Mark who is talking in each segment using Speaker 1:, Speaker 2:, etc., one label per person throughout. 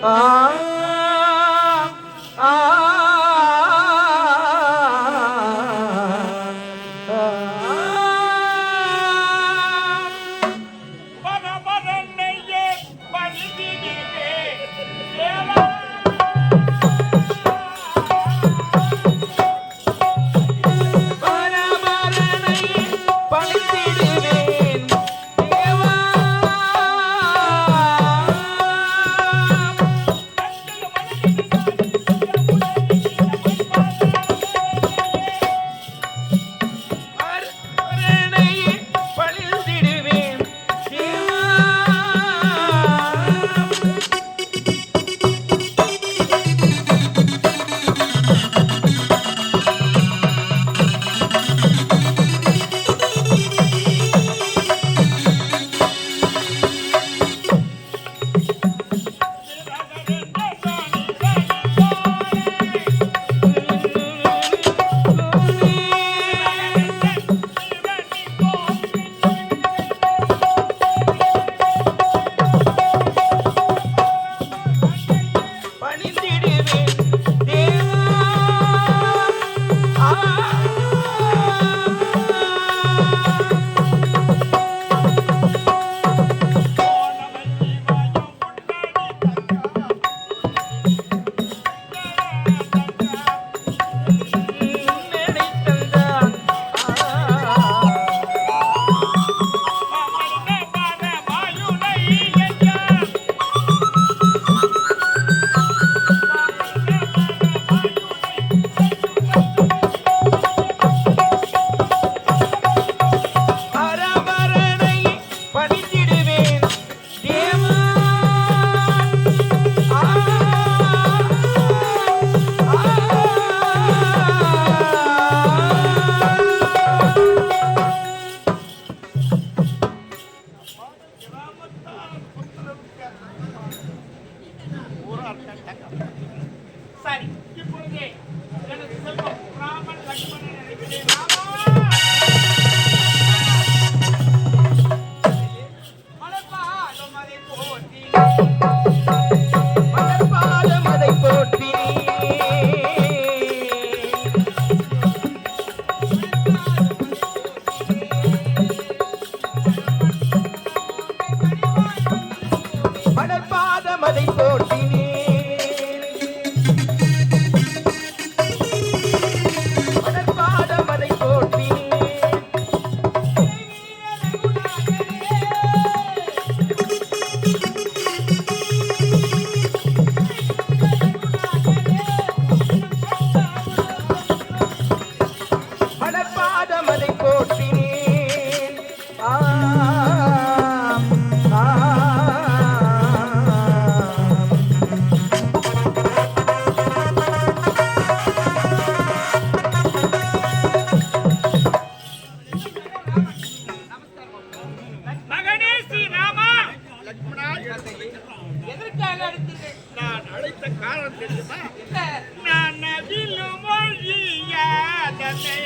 Speaker 1: 啊。இருப்பதை போல் எதற்காக அழைத்தீர்கள்?
Speaker 2: நான் அழைத்த காரணம்
Speaker 1: நான் நதிலும் மொழியாதனை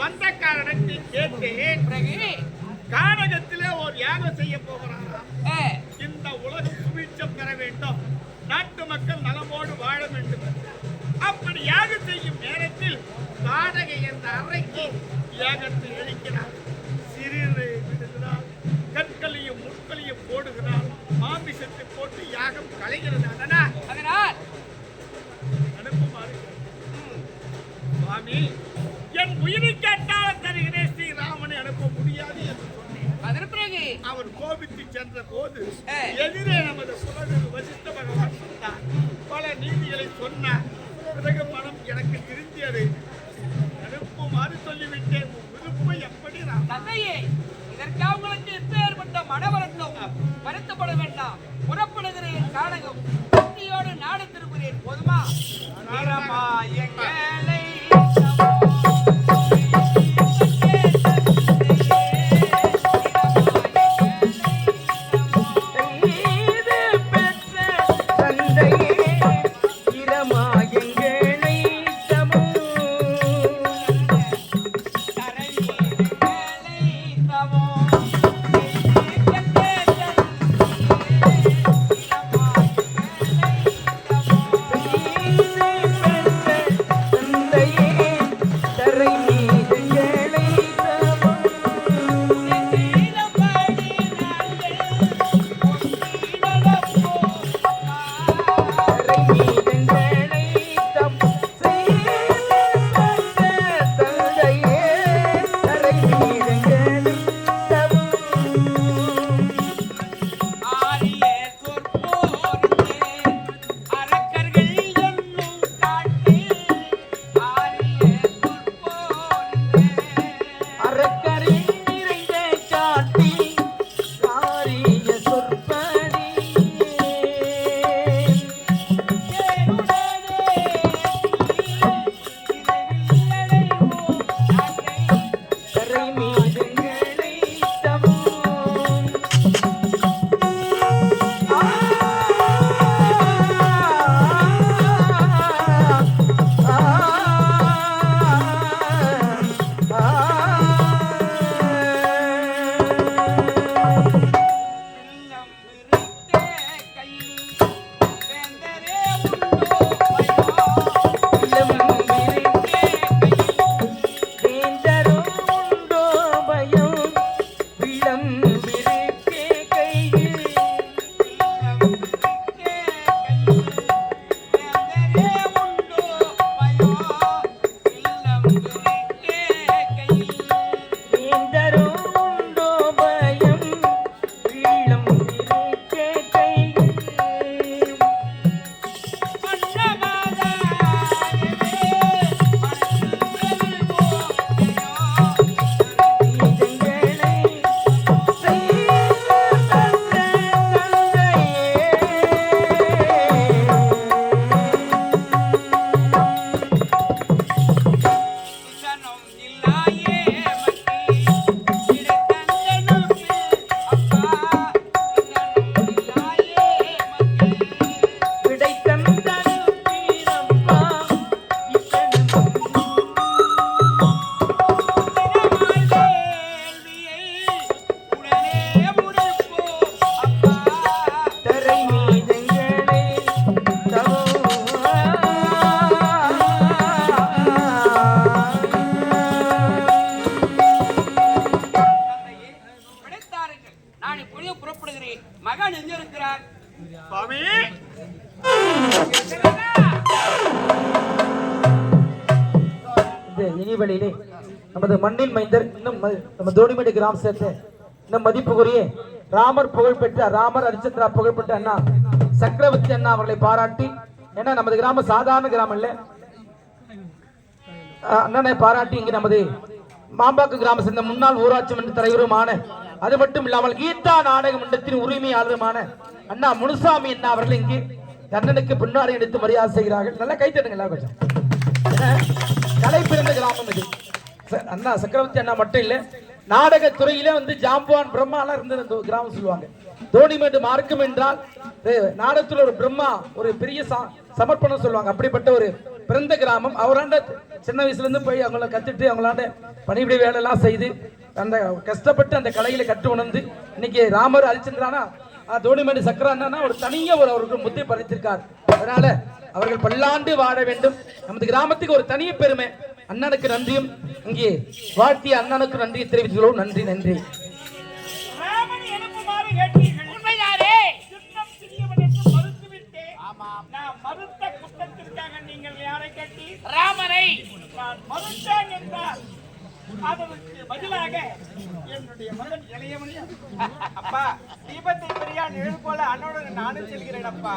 Speaker 1: வந்த காரணத்தை
Speaker 3: கேட்டு பிறகு? கானகத்திலே ஒரு யாகம் செய்ய போகிறாராம்.
Speaker 2: இந்த உலகம் சுபீட்சம் பெற வேண்டும். நாட்டு மக்கள் நலமோடு வாழ வேண்டும் அப்படி யாகம் செய்யும் நேரத்தில் கானகை என்ற அறைக்கு யாகத்தை எழுக்கிறார் சிறிது விடுகிறார். கற்களையும் முட்களையும் போடுகிறார். மாமிசத்தை போட்டு யாகம் கலைகிறது அதனால்
Speaker 4: அதனால்?
Speaker 2: அனுப்புமாறு. சுவாமி என் உயிரை கேட்டால் தருகிறேன் ஸ்ரீராமனை அனுப்ப முடியாது என்று சொன்னேன்.
Speaker 4: அதன் பிறகு?
Speaker 2: அவர் கோபித்து சென்ற போது. எதிரே நமது குலகுரு வசிஷ்ட பகவான் சொன்னார். பல நீதிகளை சொன்னார். பிறகு மனம் எனக்கு திருந்தியது. அனுப்புமாறு சொல்லிவிட்டேன். விருப்பம் எப்படி
Speaker 4: தந்தையே இதற்காக உங்களுக்கு எப்பேற்பட்ட மனவரட்டும் வருத்தப்பட வேண்டாம். புறப்படுகிறேன் காணகம். பக்தியோடு நாடு திரும்புகிறேன். போதுமா? வீரமா
Speaker 1: நமது மண்ணின் மைந்தர் இன்னும் நம்ம தோனிமேடு கிராம சேர்த்து இன்னும் மதிப்புக்குரிய ராமர் புகழ்பெற்ற ராமர் ஹரிச்சந்திரா புகழ்பெற்ற அண்ணா சக்கரவர்த்தி அண்ணா அவர்களை பாராட்டி ஏன்னா நமது கிராமம் சாதாரண கிராமம் இல்லை. அண்ணனை பாராட்டி இங்கு நமது மாம்பாக்கு கிராம சேர்ந்த முன்னாள் ஊராட்சி மன்ற தலைவருமான அது மட்டும் இல்லாமல் கீதா நாடக மன்றத்தின் உரிமையாளருமான அண்ணா முனுசாமி அண்ணா அவர்கள் இங்கு அண்ணனுக்கு பின்னாடி எடுத்து மரியாதை செய்கிறார்கள். நல்லா கைத்தட்டுங்க எல்லாம் கொஞ்சம். கலை பிறந்த கிராமம் இது. அண்ணா சக்கரவர்த்தி அண்ணா மட்டும் இல்லை நாடக வந்து ஜாம்பவான் பிரம்மாலாம் இருந்தது இந்த கிராமம் சொல்லுவாங்க. தோணிமேடு மார்க்கம் என்றால் நாடகத்தில் ஒரு பிரம்மா ஒரு பெரிய சமர்ப்பணம் சொல்லுவாங்க. அப்படிப்பட்ட ஒரு பிறந்த கிராமம். அவராண்ட சின்ன வயசுல இருந்து போய் அவங்கள கத்துட்டு அவங்களாண்ட பணிபுரி வேலை எல்லாம் செய்து அந்த கஷ்டப்பட்டு அந்த கலையில கற்று உணர்ந்து இன்னைக்கு ராமர் ஹரிச்சந்திரானா தோணிமணி சக்கரானா ஒரு தனியா ஒரு அவருக்கு முத்தி பறித்திருக்கார் அதனால அவர்கள் பல்லாண்டு வாழ வேண்டும். நமது கிராமத்துக்கு ஒரு தனி பெருமை. அண்ணனுக்கு நன்றியும். இங்கே வாழ்த்திய அண்ணனுக்கு நன்றியை தெரிவித்துள்ளோம் நன்றி நன்றி.
Speaker 2: ராமன். நான் மறுத்தேன் என்றால் அதற்கு பதிலாக என்னுடைய மகன் இளையவனி.
Speaker 4: அப்பா தீபத்தை பெரியா நிழல் போல நானும் செல்கிறேன் அப்பா.